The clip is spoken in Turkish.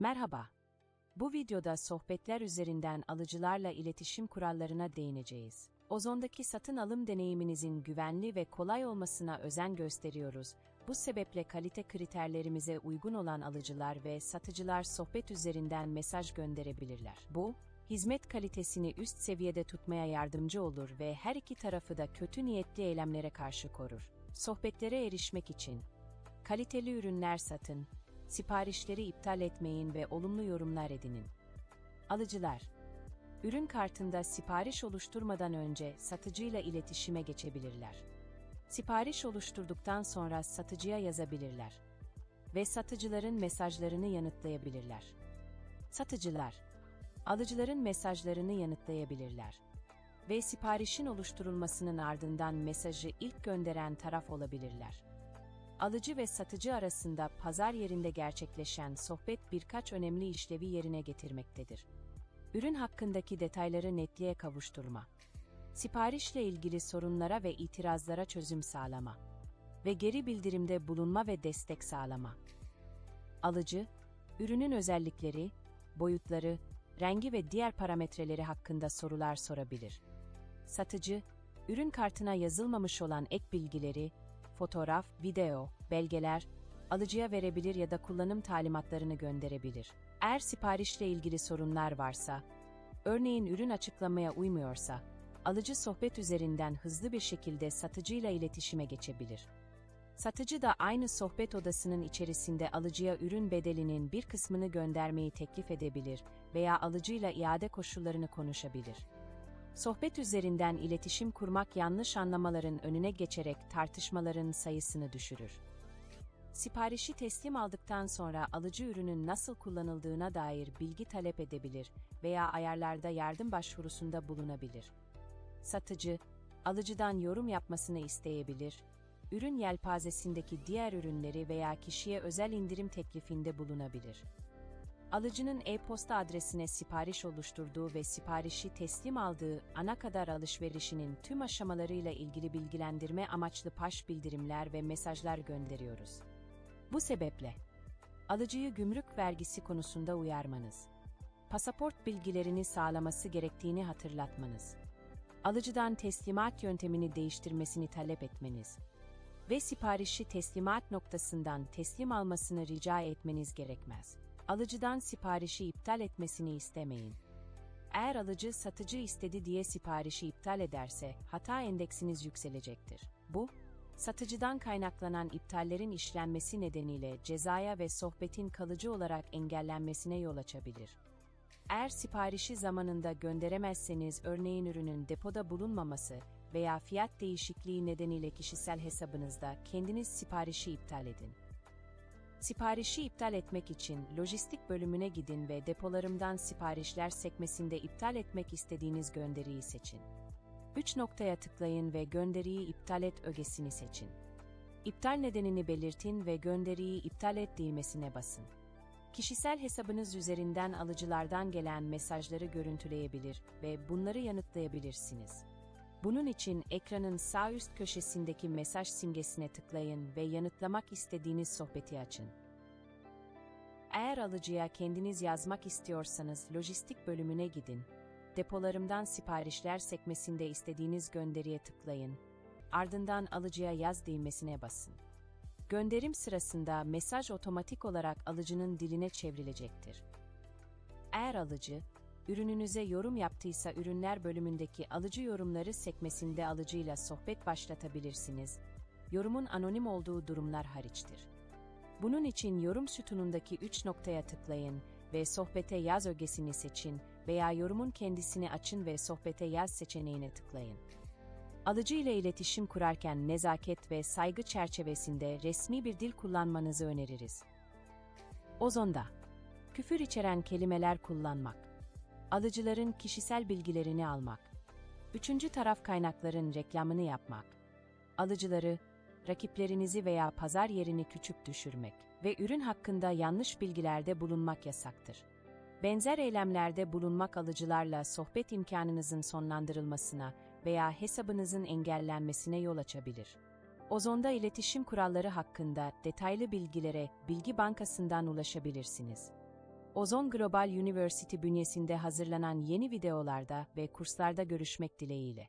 Merhaba. Bu videoda sohbetler üzerinden alıcılarla iletişim kurallarına değineceğiz. Ozondaki satın alım deneyiminizin güvenli ve kolay olmasına özen gösteriyoruz. Bu sebeple kalite kriterlerimize uygun olan alıcılar ve satıcılar sohbet üzerinden mesaj gönderebilirler. Bu, hizmet kalitesini üst seviyede tutmaya yardımcı olur ve her iki tarafı da kötü niyetli eylemlere karşı korur. Sohbetlere erişmek için kaliteli ürünler satın, siparişleri iptal etmeyin ve olumlu yorumlar edinin. Alıcılar, ürün kartında sipariş oluşturmadan önce satıcıyla iletişime geçebilirler. Sipariş oluşturduktan sonra satıcıya yazabilirler ve satıcıların mesajlarını yanıtlayabilirler. Satıcılar, alıcıların mesajlarını yanıtlayabilirler ve siparişin oluşturulmasının ardından mesajı ilk gönderen taraf olabilirler. Alıcı ve satıcı arasında pazar yerinde gerçekleşen sohbet birkaç önemli işlevi yerine getirmektedir. Ürün hakkındaki detayları netliğe kavuşturma. Siparişle ilgili sorunlara ve itirazlara çözüm sağlama. Ve geri bildirimde bulunma ve destek sağlama. Alıcı, ürünün özellikleri, boyutları, rengi ve diğer parametreleri hakkında sorular sorabilir. Satıcı, ürün kartına yazılmamış olan ek bilgileri, fotoğraf, video, belgeler, alıcıya verebilir ya da kullanım talimatlarını gönderebilir. Eğer siparişle ilgili sorunlar varsa, örneğin ürün açıklamaya uymuyorsa, alıcı sohbet üzerinden hızlı bir şekilde satıcıyla iletişime geçebilir. Satıcı da aynı sohbet odasının içerisinde alıcıya ürün bedelinin bir kısmını göndermeyi teklif edebilir veya alıcıyla iade koşullarını konuşabilir. Sohbet üzerinden iletişim kurmak yanlış anlamaların önüne geçerek tartışmaların sayısını düşürür. Siparişi teslim aldıktan sonra alıcı ürünün nasıl kullanıldığına dair bilgi talep edebilir veya ayarlarda yardım başvurusunda bulunabilir. Satıcı, alıcıdan yorum yapmasını isteyebilir, ürün yelpazesindeki diğer ürünleri veya kişiye özel indirim teklifinde bulunabilir. Alıcının e-posta adresine sipariş oluşturduğu ve siparişi teslim aldığı ana kadar alışverişinin tüm aşamalarıyla ilgili bilgilendirme amaçlı paş bildirimler ve mesajlar gönderiyoruz. Bu sebeple, alıcıyı gümrük vergisi konusunda uyarmanız, pasaport bilgilerini sağlaması gerektiğini hatırlatmanız, alıcıdan teslimat yöntemini değiştirmesini talep etmeniz ve siparişi teslimat noktasından teslim almasını rica etmeniz gerekmez alıcıdan siparişi iptal etmesini istemeyin. Eğer alıcı satıcı istedi diye siparişi iptal ederse hata endeksiniz yükselecektir. Bu, satıcıdan kaynaklanan iptallerin işlenmesi nedeniyle cezaya ve sohbetin kalıcı olarak engellenmesine yol açabilir. Eğer siparişi zamanında gönderemezseniz örneğin ürünün depoda bulunmaması veya fiyat değişikliği nedeniyle kişisel hesabınızda kendiniz siparişi iptal edin. Siparişi iptal etmek için lojistik bölümüne gidin ve depolarımdan siparişler sekmesinde iptal etmek istediğiniz gönderiyi seçin. 3 noktaya tıklayın ve gönderiyi iptal et ögesini seçin. İptal nedenini belirtin ve gönderiyi iptal et düğmesine basın. Kişisel hesabınız üzerinden alıcılardan gelen mesajları görüntüleyebilir ve bunları yanıtlayabilirsiniz. Bunun için ekranın sağ üst köşesindeki mesaj simgesine tıklayın ve yanıtlamak istediğiniz sohbeti açın. Eğer alıcıya kendiniz yazmak istiyorsanız lojistik bölümüne gidin. Depolarımdan siparişler sekmesinde istediğiniz gönderiye tıklayın. Ardından alıcıya yaz düğmesine basın. Gönderim sırasında mesaj otomatik olarak alıcının diline çevrilecektir. Eğer alıcı, ürününüze yorum yaptıysa ürünler bölümündeki alıcı yorumları sekmesinde alıcıyla sohbet başlatabilirsiniz. Yorumun anonim olduğu durumlar hariçtir. Bunun için yorum sütunundaki 3 noktaya tıklayın ve sohbete yaz ögesini seçin veya yorumun kendisini açın ve sohbete yaz seçeneğine tıklayın. Alıcı ile iletişim kurarken nezaket ve saygı çerçevesinde resmi bir dil kullanmanızı öneririz. Ozonda Küfür içeren kelimeler kullanmak alıcıların kişisel bilgilerini almak, üçüncü taraf kaynakların reklamını yapmak, alıcıları, rakiplerinizi veya pazar yerini küçük düşürmek ve ürün hakkında yanlış bilgilerde bulunmak yasaktır. Benzer eylemlerde bulunmak alıcılarla sohbet imkanınızın sonlandırılmasına veya hesabınızın engellenmesine yol açabilir. Ozonda iletişim kuralları hakkında detaylı bilgilere Bilgi Bankası'ndan ulaşabilirsiniz. Ozon Global University bünyesinde hazırlanan yeni videolarda ve kurslarda görüşmek dileğiyle.